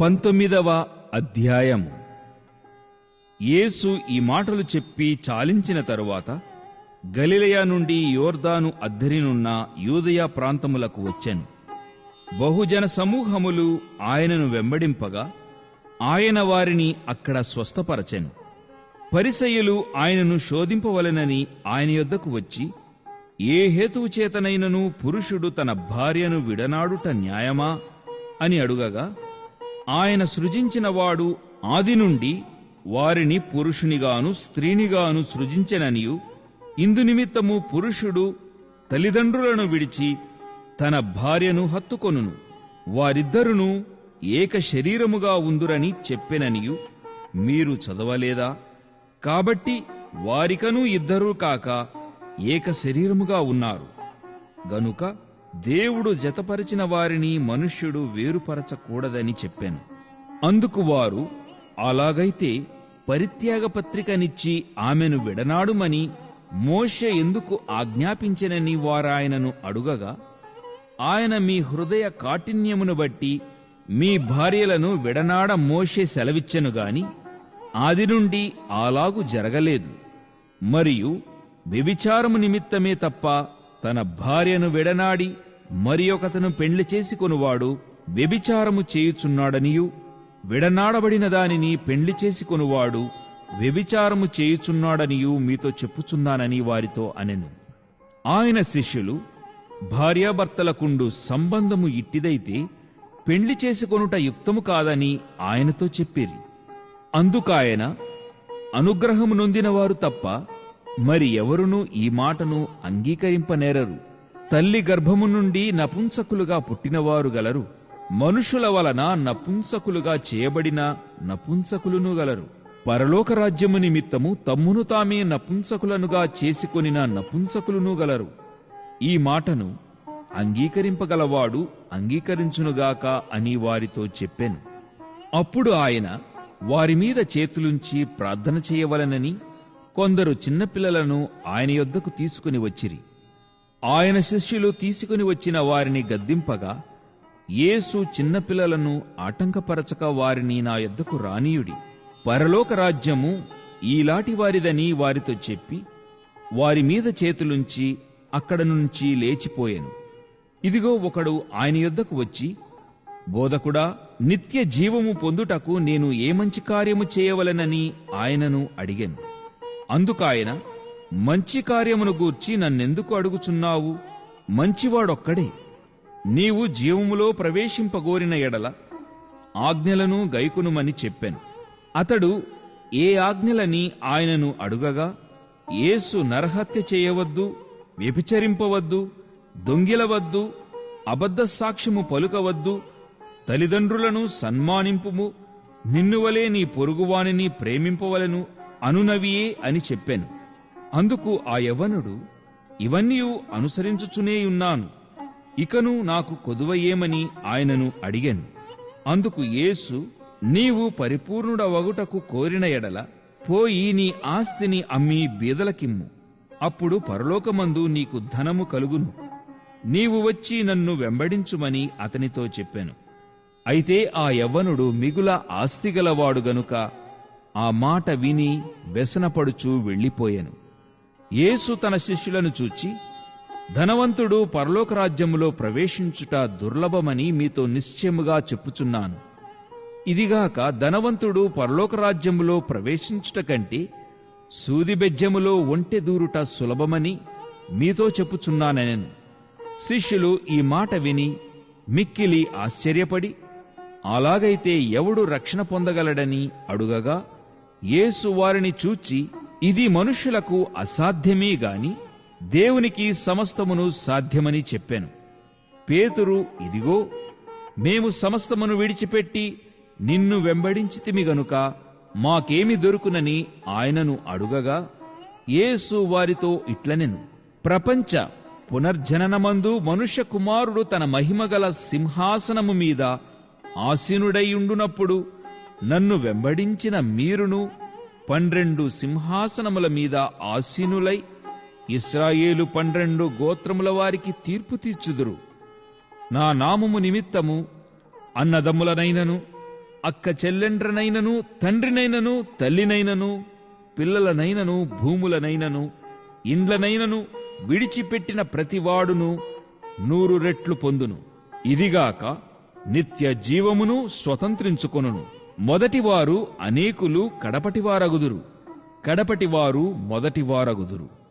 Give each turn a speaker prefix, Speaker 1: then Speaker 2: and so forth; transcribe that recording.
Speaker 1: పంతొమ్మిదవ అధ్యాయము యేసు ఈ మాటలు చెప్పి చాలించిన తరువాత గలిలయ నుండి యోర్దాను అద్దరినున్న యూదయ ప్రాంతములకు వచ్చాను. బహుజన సమూహములు ఆయనను వెంబడింపగా ఆయన వారిని అక్కడ స్వస్థపరచెను. పరిసయులు ఆయనను శోధింపవలెనని ఆయన యొద్దకు వచ్చి ఏ హేతువు చేతనైనను పురుషుడు తన భార్యను విడనాడుట న్యాయమా? అని అడుగగా ఆయన సృజించినవాడు ఆది నుండి వారిని పురుషునిగాను స్త్రీనిగాను సృజించెననియు. ఇందు నిమిత్తము పురుషుడు తల్లిదండ్రులను విడిచి తన భార్యను హత్తుకొనును. వారిద్దరును ఏక శరీరముగా ఉందురని చెప్పెననియు. మీరు చదవలేదా? కాబట్టి వారికను ఇద్దరూ కాక ఏక శరీరముగా ఉన్నారు. గనుక దేవుడు జతపరిచిన వారిని మనుష్యుడు వేరుపరచకూడదని చెప్పాను. అందుకు వారు అలాగైతే పరిత్యాగ పత్రికనిచ్చి ఆమెను విడనాడుమని మోషే ఎందుకు ఆజ్ఞాపించినని వారాయనను అడుగగా ఆయన మీ హృదయ కాఠిన్యమును బట్టి మీ భార్యలను విడనాడ మోషే సెలవిచ్చెను గాని ఆది నుండి అలాగు జరగలేదు. మరియు వ్యభిచారము నిమిత్తమే తప్ప తన భార్యను విడనాడి మరి ఒకతను పెండ్లి చేసుకొనువాడు వ్యభిచారము చేయుచున్నాడనియు విడనాడబడిన దానిని పెండ్లి చేసుకొనువాడు వ్యభిచారము చేయుచున్నాడనియు మీతో చెప్పుచున్నానని వారితో అనెను. ఆయన శిష్యులు భార్యాభర్తలకుండు సంబంధము ఇట్టిదైతే పెండ్లి చేసుకొనుట యుక్తము కాదని ఆయనతో చెప్పిరి. అందుకాయన అనుగ్రహము నొందినవారు తప్ప మరి ఎవరునూ ఈ మాటను అంగీకరింపనేరరు. తల్లి గర్భము నుండి నపుంసకులుగా పుట్టినవారు గలరు. మనుషుల వలన నపుంసకులుగా చేయబడిన నపుంసకులును గలరు. పరలోక రాజ్యము నిమిత్తము తమ్మును తామే నపుంసకులనుగా చేసుకొనిన నపుంసకులును గలరు. ఈ మాటను అంగీకరింపగలవాడు అంగీకరించునుగాక అని వారితో చెప్పెను. అప్పుడు ఆయన వారి మీద చేతులుంచి ప్రార్థన చేయవలనని కొందరు చిన్నపిల్లలను ఆయన యొద్దకు తీసుకుని వచ్చిరి. ఆయన శిష్యులు తీసుకుని వచ్చిన వారిని గద్దింపగా యేసు చిన్నపిల్లలను ఆటంకపరచక వారిని నా ఎద్దకు రానీయుడి. పరలోక రాజ్యము ఈలాటి వారిదని వారితో చెప్పి వారి మీద చేతులుంచి అక్కడ నుంచి లేచిపోయాను. ఇదిగో ఒకడు ఆయన యొద్దకు వచ్చి బోధకుడా నిత్య జీవము పొందుటకు నేను ఏ మంచి కార్యము చేయవలెనని ఆయనను అడిగాను. అందుకాయన మంచి కార్యమును గూర్చి నన్నెందుకు అడుగుచున్నావు? మంచివాడొక్కడే. నీవు జీవములో ప్రవేశింపగోరిన ఎడల ఆజ్ఞలను గైకునుమని చెప్పాను. అతడు ఏ ఆజ్ఞలని ఆయనను అడుగగా యేసు నరహత్య చేయవద్దు వ్యభిచరింపవద్దు దొంగిలవద్దు అబద్ధ సాక్ష్యము పలుకవద్దు తల్లిదండ్రులను సన్మానింపుము నిన్నువలే నీ పొరుగువానిని ప్రేమింపవలను అనునవియే అని చెప్పాను. అందుకు ఆ యవ్వనుడు ఇవన్నీ అనుసరించుచునేయున్నాను ఇకను నాకు కొదువయేమని ఆయనను అడిగాను. అందుకు యేసు నీవు పరిపూర్ణుడవగుటకు కోరిన ఎడల పోయి నీ ఆస్తిని అమ్మి బీదలకిమ్ము. అప్పుడు పరలోకమందు నీకు ధనము కలుగును. నీవు వచ్చి నన్ను వెంబడించుమని అతనితో చెప్పాను. అయితే ఆ యవ్వనుడు మిగుల ఆస్తిగలవాడు గనుక ఆ మాట విని వ్యసనపడుచూ వెళ్ళిపోయాను. యేసు తన శిష్యులను చూచి ధనవంతుడు పరలోక రాజ్యములో ప్రవేశించుట దుర్లభమని మీతో నిశ్చయముగా చెప్పుచున్నాను. ఇదిగాక ధనవంతుడు పరలోక రాజ్యములో ప్రవేశించుట కంటే సూదిబెజ్యములో ఒంటె దూరుట సులభమని మీతో చెప్పుచున్నానెను శిష్యులు ఈ మాట విని మిక్కిలి ఆశ్చర్యపడి అలాగైతే ఎవడు రక్షణ పొందగలడని అడుగగా యేసు వారిని చూచి ఇది మనుష్యులకు అసాధ్యమే గాని దేవునికి సమస్తమును సాధ్యమని చెప్పాను. పేతురు ఇదిగో మేము సమస్తమును విడిచిపెట్టి నిన్ను వెంబడించితిమి గనుక మాకేమి దొరుకునని ఆయనను అడుగగా యేసు వారితో ఇట్లనెను. ప్రపంచ పునర్జననమందు మనుష్య కుమారుడు తన మహిమగల సింహాసనము మీద ఆసీనుడైయుండునప్పుడు నన్ను వెంబడించిన మీరును పన్నెండు సింహాసనముల మీద ఆసీనులై ఇస్రాయేలు పన్నెండు గోత్రముల వారికి తీర్పు తీర్చుదురు. నా నామము నిమిత్తము అన్నదమ్ములనైనను అక్క చెల్లెండ్రనైనను తండ్రినైనను తల్లినైనను పిల్లలనైనను భూములనైనను ఇండ్లనైనను విడిచిపెట్టిన ప్రతివాడును నూరు రెట్లు పొందును. ఇదిగాక నిత్య జీవమును స్వతంత్రించుకొనును. మొదటివారు అనేకులు కడపటివారగుదురు. కడపటివారు మొదటివారగుదురు.